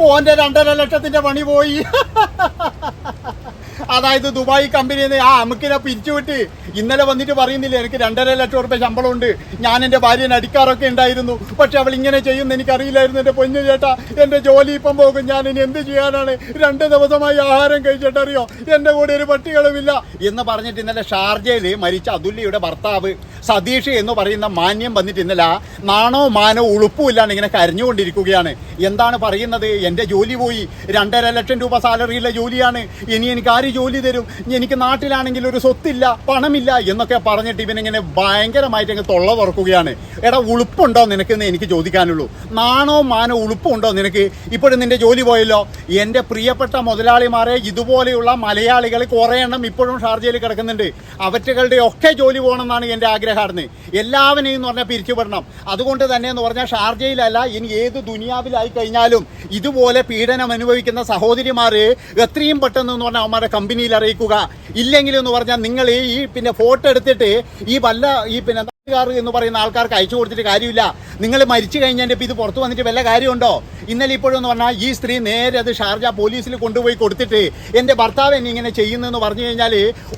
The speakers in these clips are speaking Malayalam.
ഓന്റെ രണ്ടര ലക്ഷത്തിന്റെ പണി പോയി. അതായത് ദുബായ് കമ്പനിയിൽ നിന്ന് ആ അമുക്കിനെ പിരിച്ചുവിട്ട് ഇന്നലെ വന്നിട്ട് പറയുന്നില്ല എനിക്ക് രണ്ടര ലക്ഷം റുപ്യ ശമ്പളമുണ്ട്. ഞാൻ എന്റെ ഭാര്യനെ അടിക്കാറൊക്കെ ഉണ്ടായിരുന്നു. പക്ഷെ അവൾ ഇങ്ങനെ ചെയ്യുന്ന എനിക്കറിയില്ലായിരുന്നു എന്റെ പൊന്നു ചേട്ടാ. എന്റെ ജോലി ഇപ്പം പോകും. ഞാൻ ഇനി എന്ത് ചെയ്യാനാണ്? രണ്ട് ദിവസമായി ആഹാരം കഴിച്ചിട്ടറിയോ? എന്റെ കൂടെ ഒരു പട്ടികളുമില്ല. എന്ന് പറഞ്ഞിട്ട് ഇന്നലെ ഷാർജയിൽ മരിച്ച അതുല്യയുടെ ഭർത്താവ് സതീഷ് എന്ന് പറയുന്ന മാന്യം വന്നിട്ട് നാണോ മാനോ ഉളുപ്പും ഇല്ലാണ്ട് ഇങ്ങനെ കരഞ്ഞുകൊണ്ടിരിക്കുകയാണ്. എന്താണ് പറയുന്നത്? എന്റെ ജോലി പോയി. രണ്ടര ലക്ഷം രൂപ സാലറിയുള്ള ജോലിയാണ്. ഇനി എനിക്ക് ആര് ജോലി തരും? എനിക്ക് നാട്ടിലാണെങ്കിൽ ഒരു സ്വത്തില്ല പണമില്ല എന്നൊക്കെ പറഞ്ഞിട്ട് ഇവനിങ്ങനെ ഭയങ്കരമായിട്ട് അങ്ങ് തൊള്ള തുറക്കുകയാണ്. എടാ ഉളുപ്പുണ്ടോ നിനക്കെന്ന് എനിക്ക് ചോദിക്കാനുള്ളൂ. നാണോ മാനോ ഉളുപ്പുണ്ടോ നിനക്ക്? ഇപ്പോഴും നിന്റെ ജോലി പോയല്ലോ? എന്റെ പ്രിയപ്പെട്ട മുതലാളിമാരെ ഇതുപോലെയുള്ള മലയാളികൾ കുറേ എണ്ണം ഇപ്പോഴും ഷാർജയിൽ കിടക്കുന്നുണ്ട്. അവറ്റകളുടെ ഒക്കെ ജോലി പോകണമെന്നാണ് എന്റെ ആഗ്രഹമായിരുന്നു എല്ലാവരെയും എന്ന് പറഞ്ഞാൽ പിരിച്ചുവിടണം. അതുകൊണ്ട് തന്നെ എന്ന് പറഞ്ഞാൽ ഷാർജയിലല്ല ഇനി ഏത് ദുനിയാവിലായി കഴിഞ്ഞാലും ഇതുപോലെ പീഡനം അനുഭവിക്കുന്ന സഹോദരിമാർ എത്രയും പെട്ടെന്ന് എന്ന് പറഞ്ഞാൽ അവന്മാരുടെ കമ്പനിയിൽ അറിയിക്കുക. ഇല്ലെങ്കിൽ എന്ന് പറഞ്ഞാൽ നിങ്ങൾ ഈ പിന്നെ ഫോട്ടോ എടുത്തിട്ട് ഈ വല്ല ഈ പിന്നെ എന്ന് പറയുന്ന ആൾക്കാർക്ക് അയച്ചു കൊടുത്തിട്ട് കാര്യമില്ല. നിങ്ങൾ മരിച്ചു കഴിഞ്ഞതിന്റെ ഇത് പുറത്തു വന്നിട്ട് വല്ല കാര്യമുണ്ടോ? ഇന്നലെ ഇപ്പോഴും എന്ന് പറഞ്ഞാൽ ഈ സ്ത്രീ നേരെ അത് ഷാർജ പോലീസിൽ കൊണ്ടുപോയി കൊടുത്തിട്ട് എന്റെ ഭർത്താവ് എന്നെ ഇങ്ങനെ ചെയ്യുന്നതെന്ന് പറഞ്ഞു കഴിഞ്ഞാൽ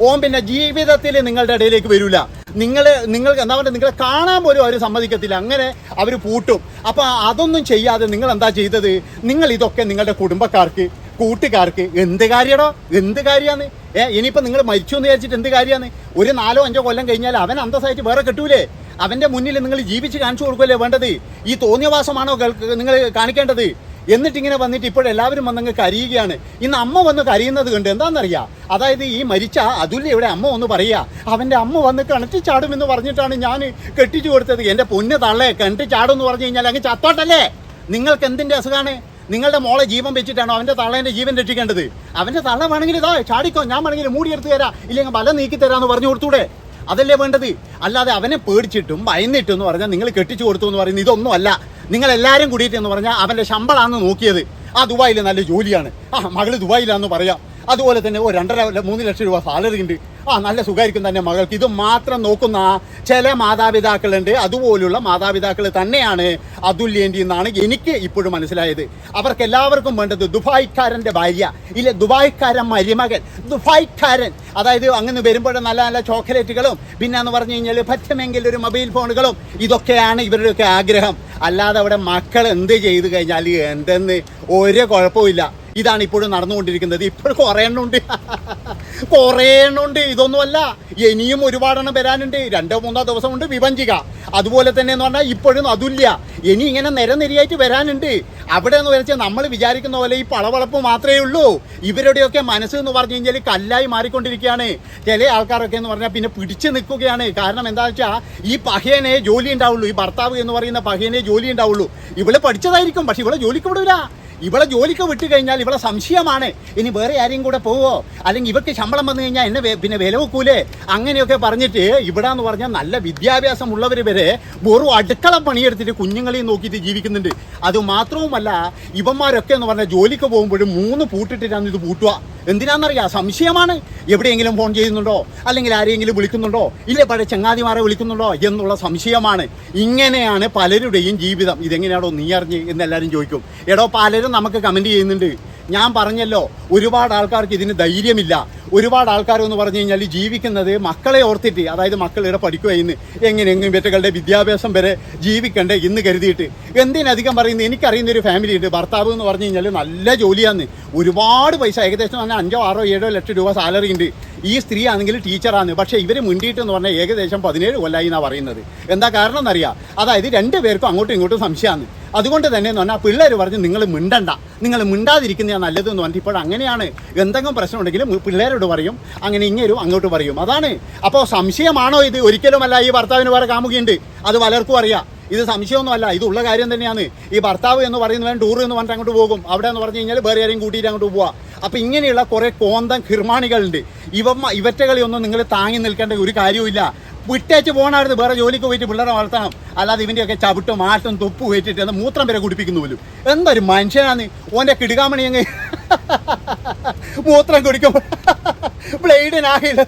ഓം പിന്നെ ജീവിതത്തിൽ നിങ്ങളുടെ ഇടയിലേക്ക് വരില്ല. നിങ്ങൾ നിങ്ങൾക്ക് എന്താ പറയുക നിങ്ങളെ കാണാൻ പോലും അവർ സമ്മതിക്കത്തില്ല. അങ്ങനെ അവർ പൂട്ടും. അപ്പോൾ അതൊന്നും ചെയ്യാതെ നിങ്ങൾ എന്താ ചെയ്തത്? നിങ്ങൾ ഇതൊക്കെ നിങ്ങളുടെ കുടുംബക്കാർക്ക് കൂട്ടുകാർക്ക് എന്ത് കാര്യടോ? എന്ത് കാര്യമാണ് ഏ ഇനിയിപ്പോൾ നിങ്ങൾ മരിച്ചു എന്ന് വിചാരിച്ചിട്ട് എന്ത് കാര്യമാണ് ഒരു നാലോ അഞ്ചോ കൊല്ലം കഴിഞ്ഞാൽ അവൻ അന്തസ്സായിട്ട് വേറെ കിട്ടൂലേ? അവന്റെ മുന്നിൽ നിങ്ങൾ ജീവിച്ച് കാണിച്ചു കൊടുക്കുമല്ലേ വേണ്ടത്? ഈ തോന്നിയവാസമാണോ നിങ്ങൾ കാണിക്കേണ്ടത്? എന്നിട്ട് ഇങ്ങനെ വന്നിട്ട് ഇപ്പോഴെല്ലാവരും വന്നങ്ങ് കരയുകയാണ്. ഇന്ന് അമ്മ വന്ന് കരയുന്നത് കണ്ട് എന്താണെന്നറിയാം അതായത് ഈ മരിച്ച അതുല്യ ഇവിടെ അമ്മ ഒന്ന് പറയുക അവന്റെ അമ്മ വന്ന് കിണറ്റി ചാടുമെന്ന് പറഞ്ഞിട്ടാണ് ഞാൻ കെട്ടിച്ചു കൊടുത്തത്. എന്റെ പൊന്ന് തള്ളേ കണ്ടി ചാടും എന്ന് പറഞ്ഞു കഴിഞ്ഞാൽ അങ്ങ് ചത്തോട്ടല്ലേ? നിങ്ങൾക്ക് എന്തിന്റെ അസുഖമാണ് നിങ്ങളുടെ മോളെ ജീവൻ വെച്ചിട്ടാണോ അവന്റെ തള്ളേന്റെ ജീവൻ രക്ഷിക്കേണ്ടത്? അവന്റെ തള്ള വേണമെങ്കിൽ ഇതാ ചാടിക്കോ. ഞാൻ വേണമെങ്കിൽ മൂടിയെടുത്ത് തരാം. ഇല്ലെങ്കിൽ വല നീക്കി തരാമെന്ന് പറഞ്ഞു കൊടുത്തൂടെ? അതല്ലേ വേണ്ടത്? അല്ലാതെ അവനെ പേടിച്ചിട്ടും ഭയന്നിട്ടും എന്ന് പറഞ്ഞാൽ നിങ്ങൾ കെട്ടിച്ചു കൊടുത്തു എന്ന് പറയുന്നത് ഇതൊന്നും അല്ല. നിങ്ങൾ എല്ലാവരും കൂടിയിട്ട് എന്ന് പറഞ്ഞാൽ അവന്റെ ശമ്പളമാണ് നോക്കിയത്. ആ ദുബായിൽ നല്ല ജോലിയാണ്. ആ മകൾ ദുബായിലാണെന്ന് പറയാം. അതുപോലെ തന്നെ ഒരു രണ്ടര മൂന്ന് ലക്ഷം രൂപ സാലറി ഉണ്ട്. ആ നല്ല സുഖമായിരിക്കും തന്നെ മകൾക്ക്. ഇത് മാത്രം നോക്കുന്ന ചില മാതാപിതാക്കളുണ്ട്. അതുപോലുള്ള മാതാപിതാക്കൾ തന്നെയാണ് അതുല്യേന്റെ എന്നാണ് എനിക്ക് ഇപ്പോഴും മനസ്സിലായത്. അവർക്ക് എല്ലാവർക്കും വേണ്ടത് ദുബായ്ക്കാരന്റെ ഭാര്യ ഇല്ല ദുബായിക്കാരൻ മരുമകൻ ദുബായിക്കാരൻ. അതായത് അങ്ങനെ വരുമ്പോഴും നല്ല നല്ല ചോക്ലേറ്റുകളും പിന്നെ എന്ന് പറഞ്ഞു കഴിഞ്ഞാൽ പറ്റുമെങ്കിൽ ഒരു മൊബൈൽ ഫോണുകളും ഇതൊക്കെയാണ് ഇവരുടെയൊക്കെ ആഗ്രഹം. അല്ലാതെ അവിടെ മക്കൾ എന്ത് ചെയ്തു കഴിഞ്ഞാൽ എന്തെന്ന് ഒരു കുഴപ്പമില്ല ഇതാണ് ഇപ്പോഴും നടന്നുകൊണ്ടിരിക്കുന്നത്. ഇപ്പോഴും കുറേ എണ്ണമുണ്ട്. കുറേ എണ്ണമുണ്ട് ഇതൊന്നുമല്ല ഇനിയും ഒരുപാടെണ്ണം വരാനുണ്ട്. രണ്ടോ മൂന്നോ ദിവസം കൊണ്ട് വിഭജിക. അതുപോലെ തന്നെ എന്ന് പറഞ്ഞാൽ ഇപ്പോഴും അതുല്യ ഇനി ഇങ്ങനെ നിരനിരയായിട്ട് വരാനുണ്ട്. അവിടെ എന്ന് വെച്ചാൽ നമ്മൾ വിചാരിക്കുന്ന പോലെ ഈ പളവളപ്പ് മാത്രമേ ഉള്ളൂ. ഇവരുടെയൊക്കെ മനസ്സ് എന്ന് പറഞ്ഞു കഴിഞ്ഞാൽ കല്ലായി മാറിക്കൊണ്ടിരിക്കുകയാണ്. ചില ആൾക്കാരൊക്കെ എന്ന് പറഞ്ഞാൽ പിന്നെ പിടിച്ചു നിൽക്കുകയാണ്. കാരണം എന്താ വെച്ചാൽ ഈ പഹയനെ ജോലി ഉണ്ടാവുള്ളൂ. ഈ ഭർത്താവ് എന്ന് പറയുന്ന പഹയനെ ജോലി ഉണ്ടാവുള്ളൂ. ഇവൾ പഠിച്ചതായിരിക്കും പക്ഷെ ഇവളെ ജോലിക്ക് വിടൂല. ഇവളെ ജോലിക്ക് വിട്ട് കഴിഞ്ഞാൽ ഇവളെ സംശയമാണ്. ഇനി വേറെ ആരെയും കൂടെ പോവോ? അല്ലെങ്കിൽ ഇവർക്ക് ശമ്പളം വന്നു കഴിഞ്ഞാൽ എന്നെ പിന്നെ വില വെക്കൂലേ? അങ്ങനെയൊക്കെ പറഞ്ഞിട്ട് ഇവിടെ എന്ന് പറഞ്ഞാൽ നല്ല വിദ്യാഭ്യാസം ഉള്ളവർ വരെ വെറും അടുക്കള പണിയെടുത്തിട്ട് കുഞ്ഞുങ്ങളെയും നോക്കിയിട്ട് ജീവിക്കുന്നുണ്ട്. അത് മാത്രവുമല്ല ഇവന്മാരൊക്കെ എന്ന് പറഞ്ഞാൽ ജോലിക്ക് പോകുമ്പോഴും മൂന്ന് പൂട്ടിട്ടിട്ടാണ് ഇത് പൂട്ടുക. എന്തിനാണെന്നറിയാം സംശയമാണ്. എവിടെയെങ്കിലും ഫോൺ ചെയ്യുന്നുണ്ടോ? അല്ലെങ്കിൽ ആരെയെങ്കിലും വിളിക്കുന്നുണ്ടോ? ഇല്ലേ പഴയ ചങ്ങാതിമാരെ വിളിക്കുന്നുണ്ടോ? എന്നുള്ള സംശയമാണ്. ഇങ്ങനെയാണ് പലരുടെയും ജീവിതം. ഇതെങ്ങനെയാണോ നീ അറിഞ്ഞ്? എന്ന് എല്ലാവരും ചോദിക്കും. എടോ പലരും നമുക്ക് കമന്റ് ചെയ്യുന്നുണ്ട്. ഞാൻ പറഞ്ഞല്ലോ ഒരുപാട് ആൾക്കാർക്ക് ഇതിന് ധൈര്യമില്ല. ഒരുപാട് ആൾക്കാർ എന്ന് പറഞ്ഞു കഴിഞ്ഞാൽ ജീവിക്കുന്നത് മക്കളെ ഓർത്തിട്ട് അതായത് മക്കൾ ഇവിടെ പഠിക്കുക ഇന്ന് എങ്ങനെയെങ്കിലും ഇവറ്റകളുടെ വിദ്യാഭ്യാസം വരെ ജീവിക്കണ്ടേ ഇന്ന് കരുതിയിട്ട്. എന്തിനധികം പറയുന്നത് എനിക്കറിയുന്ന ഒരു ഫാമിലി ഉണ്ട് ഭർത്താവ് എന്ന് പറഞ്ഞു കഴിഞ്ഞാൽ നല്ല ജോലിയാണ് ഒരുപാട് പൈസ ഏകദേശം പറഞ്ഞാൽ അഞ്ചോ ആറോ ഏഴോ ലക്ഷം രൂപ സാലറി ഉണ്ട്. ഈ സ്ത്രീ ആണെങ്കിൽ ടീച്ചറാണ്. പക്ഷേ ഇവർ മുണ്ടിയിട്ടെന്ന് പറഞ്ഞാൽ ഏകദേശം പതിനേഴ് കൊല്ലായി എന്നാണ് പറയുന്നത്. എന്താ കാരണം എന്നറിയാം? അതായത് രണ്ട് പേർക്കും അങ്ങോട്ടും ഇങ്ങോട്ടും സംശയമാണ്. അതുകൊണ്ട് തന്നെ എന്ന് പറഞ്ഞാൽ പിള്ളേർ പറഞ്ഞ് നിങ്ങൾ മിണ്ടണ്ട. നിങ്ങൾ മിണ്ടാതിരിക്കുന്നതാണ് നല്ലതെന്ന് പറഞ്ഞിട്ട് ഇപ്പോൾ അങ്ങനെയാണ്. എന്തെങ്കിലും പ്രശ്നം ഉണ്ടെങ്കിലും പിള്ളേരോട് പറയും. അങ്ങനെ ഇങ്ങേരും അങ്ങോട്ട് പറയും. അതാണ്. അപ്പോൾ സംശയമാണോ ഇത്? ഒരിക്കലുമല്ല ഈ ഭർത്താവിന് വേറെ കാമുകയുണ്ട്. അത് പലർക്കും അറിയാം. ഇത് സംശയമൊന്നുമല്ല ഇത് ഉള്ള കാര്യം തന്നെയാണ്. ഈ ഭർത്താവ് എന്ന് പറയുന്നവൻ ടൂർ എന്ന് പറഞ്ഞിട്ട് അങ്ങോട്ട് പോകും. അവിടെ എന്ന് പറഞ്ഞു കഴിഞ്ഞാൽ വേറെ ആരെയും കൂട്ടിയിട്ട് അങ്ങോട്ട് പോവാ. അപ്പം ഇങ്ങനെയുള്ള കുറേ കോന്തം കിർമാണികളുണ്ട്. ഇവ ഇവറ്റ കളിയൊന്നും നിങ്ങൾ താങ്ങി നിൽക്കേണ്ട ഒരു കാര്യവുമില്ല. വിട്ടേച്ച് പോകണമായിരുന്നു വേറെ ജോലിക്ക് പോയിട്ട് പിള്ളേരെ വളർത്തണം. അല്ലാതെ ഇവന്റെയൊക്കെ ചവിട്ടും മാറ്റം തൊപ്പ് വെച്ചിട്ട് എന്ന് മൂത്രം വരെ കുടിപ്പിക്കുന്നു പോലും. എന്തൊരു മനുഷ്യനാണ്. ഓന്റെ കിടുകാമണി അങ്ങ് മൂത്രം കുടിക്കുമ്പോൾ ബ്ലേഡിനാകില്ല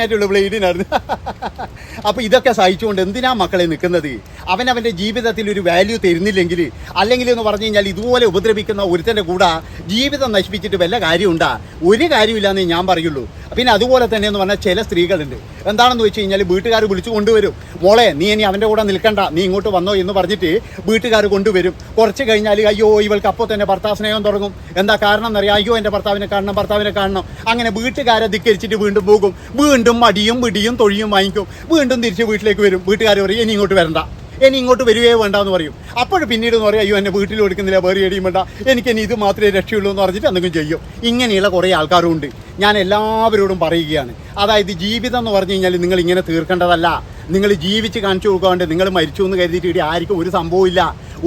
ആയിട്ടുള്ളൂ ബ്ലേഡിനായിരുന്നു. അപ്പോൾ ഇതൊക്കെ സഹിച്ചുകൊണ്ട് എന്തിനാ മക്കളെ നിൽക്കുന്നത്? അവൻ ജീവിതത്തിൽ ഒരു വാല്യൂ തരുന്നില്ലെങ്കിൽ അല്ലെങ്കിൽ എന്ന് പറഞ്ഞു കഴിഞ്ഞാൽ ഇതുപോലെ ഉപദ്രവിക്കുന്ന ഒരുത്തന്റെ കൂടെ ജീവിതം നശിപ്പിച്ചിട്ട് വല്ല കാര്യമുണ്ടാ? ഒരു കാര്യമില്ലാന്നേ ഞാൻ പറയുള്ളൂ. പിന്നെ അതുപോലെ തന്നെ എന്ന് പറഞ്ഞാൽ ചില സ്ത്രീകളുണ്ട്. എന്താണെന്ന് വെച്ച് കഴിഞ്ഞാൽ വീട്ടുകാർ വിളിച്ചു കൊണ്ടുവരും. മോളെ നീ ഇനി അവന്റെ കൂടെ നിൽക്കണ്ട. നീ ഇങ്ങോട്ട് വന്നോ എന്ന് പറഞ്ഞിട്ട് വീട്ടുകാർ കൊണ്ടുവരും. കുറച്ച് കഴിഞ്ഞാൽ അയ്യോ ഇവൾക്ക് അപ്പോൾ തന്നെ ഭർത്താവ് സ്നേഹം തുടങ്ങും. എന്താ കാരണം എന്നറിയാം? അയ്യോ എന്റെ ഭർത്താവിനെ കാണണം ഭർത്താവിനെ കാണണം. അങ്ങനെ വീട്ടുകാരെ ധിക്കരിച്ചിട്ട് വീണ്ടും പോകും. വീണ്ടും മടിയും പിടിയും തൊഴിയും വാങ്ങിക്കും. വീണ്ടും തിരിച്ച് വീട്ടിലേക്ക് വരും. വീട്ടുകാർ പറയും ഇനി ഇങ്ങോട്ട് വരണ്ട. ഇനി ഇങ്ങോട്ട് വരികയോ വേണ്ട എന്ന് പറയും. അപ്പോൾ പിന്നീട് എന്ന് പറയും അയ്യോ എന്നെ വീട്ടിൽ കൊടുക്കുന്നില്ല വേറെ എടിയും വേണ്ട. എനിക്ക് ഇനി ഇത് മാത്രമേ രക്ഷയുള്ളൂ എന്ന് പറഞ്ഞിട്ട് എന്തെങ്കിലും ചെയ്യും. ഇങ്ങനെയുള്ള കുറേ ആൾക്കാരും ഉണ്ട് ഞാൻ എല്ലാവരോടും പറയുകയാണ്. അതായത് ജീവിതം എന്ന് പറഞ്ഞു കഴിഞ്ഞാൽ നിങ്ങൾ ഇങ്ങനെ തീർക്കേണ്ടതല്ല. നിങ്ങൾ ജീവിച്ച് കാണിച്ചു കൊടുക്കാണ്ട് നിങ്ങൾ മരിച്ചു എന്ന് കരുതിയിട്ട് ഇവിടെ ആർക്കും ഒരു സംഭവമില്ല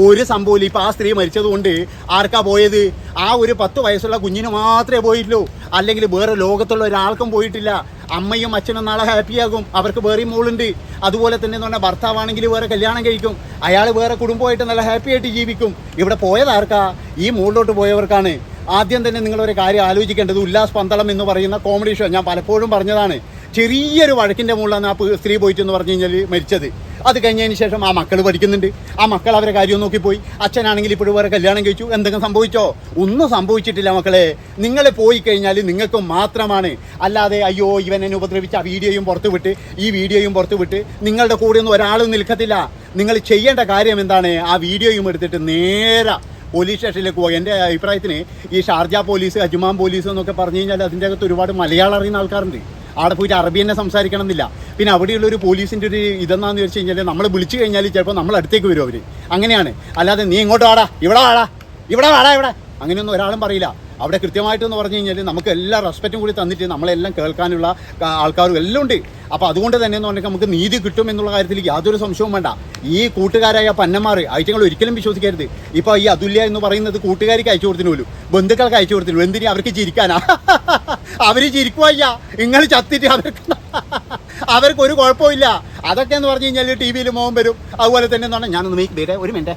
ഒരു സംഭവമില്ല ഇപ്പം ആ സ്ത്രീ മരിച്ചതുകൊണ്ട് ആർക്കാ പോയത്? ആ ഒരു പത്ത് വയസ്സുള്ള കുഞ്ഞിന് മാത്രമേ പോയിട്ടുള്ളൂ. അല്ലെങ്കിൽ വേറെ ലോകത്തുള്ള ഒരാൾക്കും പോയിട്ടില്ല. അമ്മയും അച്ഛനും നാളെ ഹാപ്പിയാകും. അവർക്ക് വേറെയും മോളുണ്ട്. അതുപോലെ തന്നെ എന്ന് പറഞ്ഞാൽ ഭർത്താവാണെങ്കിൽ വേറെ കല്യാണം കഴിക്കും. അയാൾ വേറെ കുടുംബമായിട്ട് നല്ല ഹാപ്പി ആയിട്ട് ജീവിക്കും. ഇവിടെ പോയത് ആർക്കാ? ഈ മുകളിലോട്ട് പോയവർക്കാണ്. ആദ്യം തന്നെ നിങ്ങളൊരു കാര്യം ആലോചിക്കേണ്ടത് ഉല്ലാസ് പന്തളം എന്ന് പറയുന്ന കോമഡി ഷോ ഞാൻ പലപ്പോഴും പറഞ്ഞതാണ്. ചെറിയൊരു വഴക്കിന്റെ മുകളിലാണ് ആ സ്ത്രീ പോയിട്ടെന്ന് പറഞ്ഞു കഴിഞ്ഞാൽ മരിച്ചത്. അത് കഴിഞ്ഞതിന് ശേഷം ആ മക്കൾ പഠിക്കുന്നുണ്ട്. ആ മക്കൾ അവരെ കാര്യം നോക്കിപ്പോയി അച്ഛനാണെങ്കിൽ ഇപ്പോഴും വേറെ കല്യാണം കഴിച്ചു. എന്തെങ്കിലും സംഭവിച്ചോ? ഒന്നും സംഭവിച്ചിട്ടില്ല മക്കളെ. നിങ്ങൾ പോയി കഴിഞ്ഞാൽ നിങ്ങൾക്ക് മാത്രമാണ്. അല്ലാതെ അയ്യോ ഇവൻ എന്നെ ഉപദ്രവിച്ച ആ വീഡിയോയും പുറത്ത് വിട്ട് ഈ വീഡിയോയും പുറത്ത് വിട്ട് നിങ്ങളുടെ കൂടെ ഒന്നും ഒരാളും നിൽക്കത്തില്ല. നിങ്ങൾ ചെയ്യേണ്ട കാര്യം എന്താണ്? ആ വീഡിയോയും എടുത്തിട്ട് നേരെ പോലീസ് സ്റ്റേഷനിലേക്ക് പോകുക എന്റെ അഭിപ്രായത്തിന് ഈ ഷാർജ പോലീസ് അജ്മാൻ പോലീസ് എന്നൊക്കെ പറഞ്ഞു കഴിഞ്ഞാൽ അതിന്റെ അകത്ത് ഒരുപാട് മലയാളം അറിയുന്ന ആൾക്കാരുണ്ട്. അവിടെ പോയിട്ട് അറബി തന്നെ സംസാരിക്കണം എന്നില്ല പിന്നെ അവിടെയുള്ള ഒരു പോലീസിന്റെ ഒരു ഇതെന്നാന്ന് വെച്ച് കഴിഞ്ഞാൽ നമ്മൾ വിളിച്ചു കഴിഞ്ഞാൽ ചിലപ്പോൾ നമ്മൾ അടുത്തേക്ക് വരും അവർ അങ്ങനെയാണ്. അല്ലാതെ നീ ഇങ്ങോട്ട് വാടാ? ഇവിടെ വാടാ. ഇവിടെ വാടാ ഇവിടെ. അങ്ങനെയൊന്നും ഒരാളും പറയില്ല. അവിടെ കൃത്യമായിട്ടെന്ന് പറഞ്ഞു കഴിഞ്ഞാൽ നമുക്ക് എല്ലാ റെസ്പെക്റ്റും കൂടി തന്നിട്ട് നമ്മളെല്ലാം കേൾക്കാനുള്ള ആൾക്കാരും എല്ലാം ഉണ്ട്. അപ്പോൾ അതുകൊണ്ട് തന്നെ എന്ന് പറഞ്ഞാൽ നമുക്ക് നീതി കിട്ടും എന്നുള്ള കാര്യത്തിൽ യാതൊരു സംശയവും വേണ്ട. ഈ കൂട്ടുകാരായ പന്നന്മാർ അയച്ചങ്ങൾ ഒരിക്കലും വിശ്വസിക്കരുത്. ഇപ്പോൾ ഈ അതുല്യ എന്ന് പറയുന്നത് കൂട്ടുകാർക്ക് അയച്ചു കൊടുത്തിനു ബന്ധുക്കൾക്ക് അയച്ചു കൊടുത്തിനു എന്തിനാ അവർക്ക് ചിരിക്കാനാ? അവർ ചിരിക്കുവയ്യ നിങ്ങൾ ചത്തിട്ട് അവർക്ക് അവർക്ക് ഒരു കുഴപ്പമില്ല അതൊക്കെ എന്ന് പറഞ്ഞു കഴിഞ്ഞാൽ ടി വിയിൽ മോഹം വരും. അതുപോലെ തന്നെ എന്ന് പറഞ്ഞാൽ ഞാനൊന്ന് മീക്ക് തരേ ഒരു മിനിറ്റ്.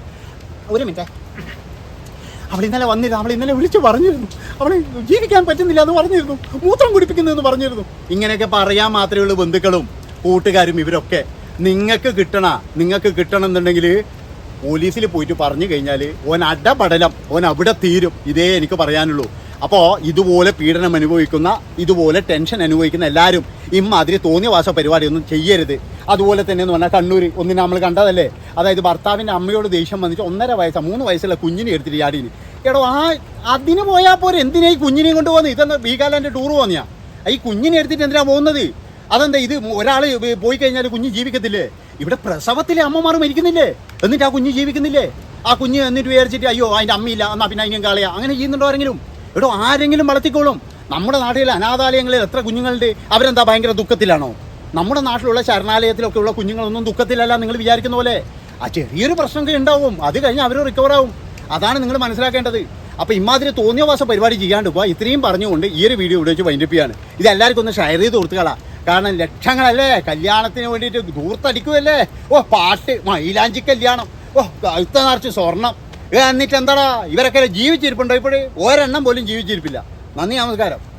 ഒരു മിനിറ്റ്. അവൾ ഇന്നലെ വന്നിരുന്നു അവൾ ഇന്നലെ വിളിച്ചു പറഞ്ഞിരുന്നു. അവൾ ജീവിക്കാൻ പറ്റുന്നില്ല എന്ന് പറഞ്ഞിരുന്നു. മൂത്രം കുടിപ്പിക്കുന്നു എന്ന് പറഞ്ഞിരുന്നു. ഇങ്ങനെയൊക്കെ പറയാൻ മാത്രമേ ഉള്ളൂ ബന്ധുക്കളും കൂട്ടുകാരും ഇവരൊക്കെ. നിങ്ങൾക്ക് കിട്ടണ നിങ്ങൾക്ക് കിട്ടണം എന്നുണ്ടെങ്കിൽ പോലീസിൽ പോയിട്ട് പറഞ്ഞു കഴിഞ്ഞാൽ ഓൻ അടപടലം ഓൻ അവിടെ തീരും. ഇതേ എനിക്ക് പറയാനുള്ളൂ. അപ്പോൾ ഇതുപോലെ പീഡനം അനുഭവിക്കുന്ന ഇതുപോലെ ടെൻഷൻ അനുഭവിക്കുന്ന എല്ലാവരും ഇമ്മാതിരി തോന്നിയ വാസ പരിപാടിയൊന്നും ചെയ്യരുത്. അതുപോലെ തന്നെ എന്ന് പറഞ്ഞാൽ കണ്ണൂർ ഒന്നിനെ നമ്മൾ കണ്ടതല്ലേ? അതായത് ഭർത്താവിന്റെ അമ്മയോട് ദേഷ്യം വന്നിട്ട് ഒന്നര വയസ്സാ മൂന്ന് വയസ്സുള്ള കുഞ്ഞിനെ എടുത്തിട്ട് ചാടീന് എടോ ആ അതിന് പോയാൽ പോരെ? എന്തിനാ ഈ കുഞ്ഞിനെയും കൊണ്ട് പോകുന്നത്? ഇതെന്താ ബീഗാലാന്റെ ടൂർ പോന്നിയാ ഈ കുഞ്ഞിനെ എടുത്തിട്ട് എന്തിനാ പോകുന്നത്? അതെന്താ ഇത് ഒരാൾ പോയി കഴിഞ്ഞാൽ കുഞ്ഞ് ജീവിക്കത്തില്ലേ? ഇവിടെ പ്രസവത്തിലെ അമ്മമാർ മരിക്കുന്നില്ലേ? എന്നിട്ട് ആ കുഞ്ഞ് ജീവിക്കുന്നില്ലേ? ആ കുഞ്ഞ് എന്നിട്ട് വിചാരിച്ചിട്ട് അയ്യോ അതിന്റെ അമ്മയില്ല എന്നാൽ പിന്നെ അതിനും കളയാ. അങ്ങനെ ചെയ്യുന്നുണ്ടോ ആരെങ്കിലും? എടോ ആരെങ്കിലും വളർത്തിക്കോളും. നമ്മുടെ നാട്ടിലെ അനാഥാലയങ്ങളിൽ എത്ര കുഞ്ഞുങ്ങളുണ്ട്? അവരെന്താ ഭയങ്കര ദുഃഖത്തിലാണോ? നമ്മുടെ നാട്ടിലുള്ള ശരണാലയത്തിലൊക്കെ ഉള്ള കുഞ്ഞുങ്ങളൊന്നും ദുഃഖത്തിലല്ല നിങ്ങൾ വിചാരിക്കുന്ന പോലെ. ആ ചെറിയൊരു പ്രശ്നമൊക്കെ ഉണ്ടാവും. അത് കഴിഞ്ഞ് അവർ റിക്കവർ ആവും. അതാണ് നിങ്ങൾ മനസ്സിലാക്കേണ്ടത്. അപ്പോൾ ഇമാതിരി തോന്നിയ പരിപാടി ചെയ്യാണ്ട് പോവാ. ഇത്രയും പറഞ്ഞുകൊണ്ട് ഈ ഒരു വീഡിയോ ഇവിടെ വെച്ച് വൈൻഡപ്പിയാണ് ഇത് എല്ലാവർക്കും ഒന്ന് ഷെയർ ചെയ്ത് കൊടുത്തുകളാ. കാരണം ലക്ഷങ്ങളല്ലേ? കല്യാണത്തിന് വേണ്ടിയിട്ട് ദൂർത്തടിക്കുമല്ലേ ഓ പാട്ട് മൈലാഞ്ചി കല്യാണം. ഓ കഴുത്ത നിറച്ച് സ്വർണം. എന്നിട്ട് എന്താടാ? ഇവരൊക്കെ ജീവിച്ചിരിപ്പുണ്ടോ ഇപ്പോഴേ? ഒരെണ്ണം പോലും ജീവിച്ചിരിപ്പില്ല. നന്ദി നമസ്കാരം.